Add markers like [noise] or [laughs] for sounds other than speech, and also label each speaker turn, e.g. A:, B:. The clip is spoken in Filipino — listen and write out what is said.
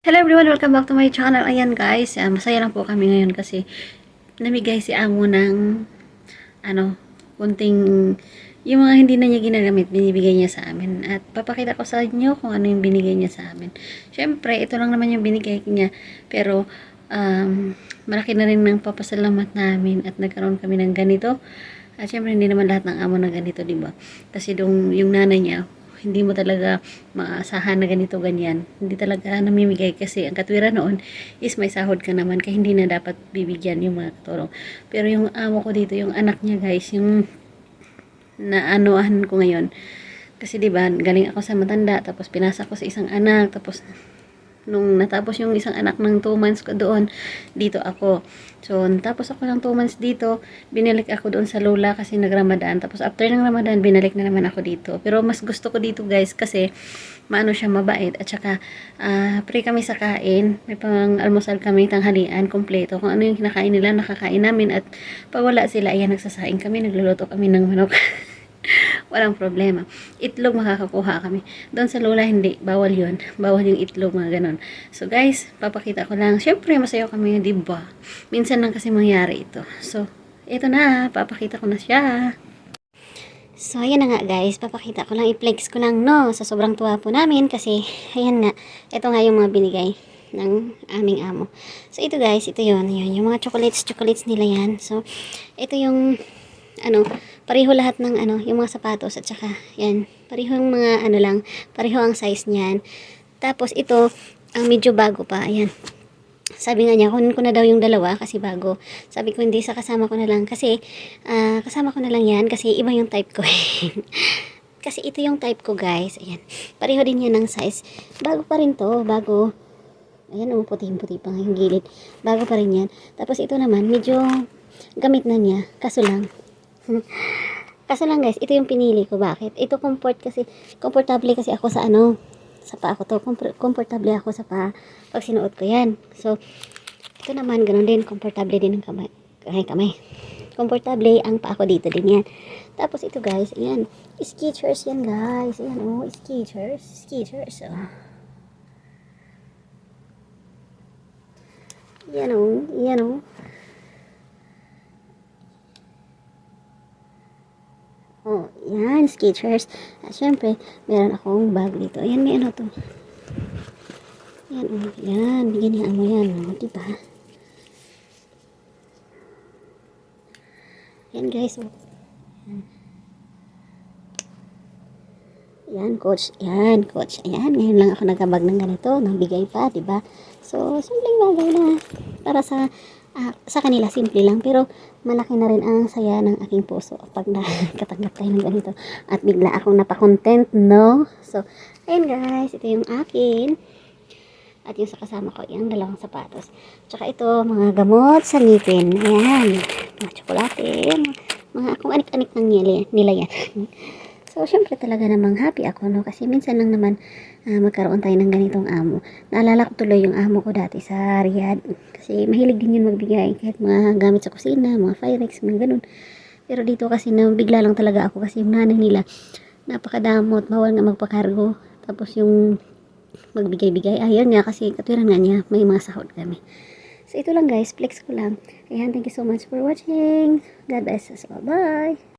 A: Hello everyone, welcome back to my channel. Ayan guys, ah, masaya lang po kami ngayon kasi namigay si Amo ng ano, kunting yung mga hindi na niya ginagamit, binibigay niya sa amin. At papakita ko sa inyo kung ano yung binigay niya sa amin. Siyempre, ito lang naman yung binigay niya. Pero, um, malaki na rin ng papasalamat namin at nagkaroon kami ng ganito. At syempre, hindi naman lahat ng amo na ganito, di ba? Kasi dong, yung nanay niya, hindi mo talaga maasahan na ganito ganyan. Hindi talaga namimigay kasi ang katwiran noon is may sahod ka naman kaya hindi na dapat bibigyan yung mga katulong. Pero yung amo ko dito, yung anak niya guys, yung naanuahan ko ngayon. Kasi 'di ba, galing ako sa matanda tapos pinasa ko sa isang anak tapos nung natapos yung isang anak ng 2 months ko doon, dito ako. So, natapos ako ng 2 months dito, binalik ako doon sa Lola kasi nag-Ramadan. Tapos after ng Ramadan, binalik na naman ako dito. Pero mas gusto ko dito guys kasi maano siya mabait at saka ah, pre kami sa kain. May pang almusal kami, tanghalian, kompleto. Kung ano yung kinakain nila, nakakain namin at pag wala sila, ayan, nagsasaing kami, nagluluto kami ng manok. [laughs] Walang problema. Itlog makakakuha kami. Doon sa Lola, hindi. Bawal yon [laughs] Bawal yung itlog, mga ganon. So, guys, papakita ko lang. Siyempre, masaya kami, di ba? Minsan lang kasi mangyari ito. So, ito na. Papakita ko na siya. So, ayan na nga guys. Papakita ko lang. I-flex ko lang, no? Sa sobrang tuwa po namin kasi, ayan nga. Ito nga yung mga binigay ng aming amo. So, ito guys, ito yon yun. Yung mga chocolates, chocolates nila yan. So, ito yung ano, pareho lahat ng ano, yung mga sapatos at saka, yan, pareho yung mga ano lang, pareho ang size niyan. Tapos ito, ang medyo bago pa, ayan. Sabi nga niya, kunin ko na daw yung dalawa kasi bago. Sabi ko, hindi, sa kasama ko na lang. Kasi, ah, kasama ko na lang yan kasi iba yung type ko. [laughs] kasi ito yung type ko, guys. Ayan. Pareho din yan ng size. Bago pa rin to, bago. Ayan, oh, puti-puti pa nga yung gilid. Bago pa rin yan. Tapos ito naman, medyo gamit na niya. Kaso lang, Kaso lang guys, ito yung pinili ko. Bakit? Ito comfort kasi, comfortable kasi ako sa ano, sa paa ko to. Comfort, comfortable ako sa paa pag sinuot ko yan. So, ito naman, ganun din. Comfortable din ang kamay. Ay, kamay. Comfortable ang paa ko dito din yan. Tapos ito guys, ayan. Skechers yan guys. Ayan oh, Skechers. Skechers. Oh. Yan oh, yan oh. Oh, yan, Skechers. At syempre, meron akong bag dito. Ayan, may ano to. Yan, oh, yan. Niya mo yan. Oh, diba? Yan, guys. Oh. Yan. Yan, coach. Yan, coach. Ayan, ngayon lang ako nagkabag ng ganito. Nabigay pa, diba? So, simpleng bagay na para sa ah, sa kanila simple lang. Pero malaki na rin ang saya ng aking puso pag nakatanggap [laughs] tayo ng ganito. At bigla akong napakontent no? So ayun guys. Ito yung akin. At yung sa kasama ko yung dalawang sapatos. Tsaka ito mga gamot sa ngipin. Ayan. Mga tsokolate. Mga, mga kung anik-anik ng nila, nila yan [laughs] So, syempre talaga namang happy ako, no? Kasi minsan lang naman ah, magkaroon tayo ng ganitong amo. Naalala ko tuloy yung amo ko dati sa Riyadh. Kasi mahilig din yun magbigay. Kahit mga gamit sa kusina, mga Pyrex, mga ganun. Pero dito kasi na bigla lang talaga ako kasi yung nanay nila napakadamot, bawal nga magpakargo. Tapos yung magbigay-bigay, ayun nga kasi katwiran nga niya, may mga sahod kami. So, ito lang guys, flex ko lang. Ayan, thank you so much for watching. God bless us all. Bye!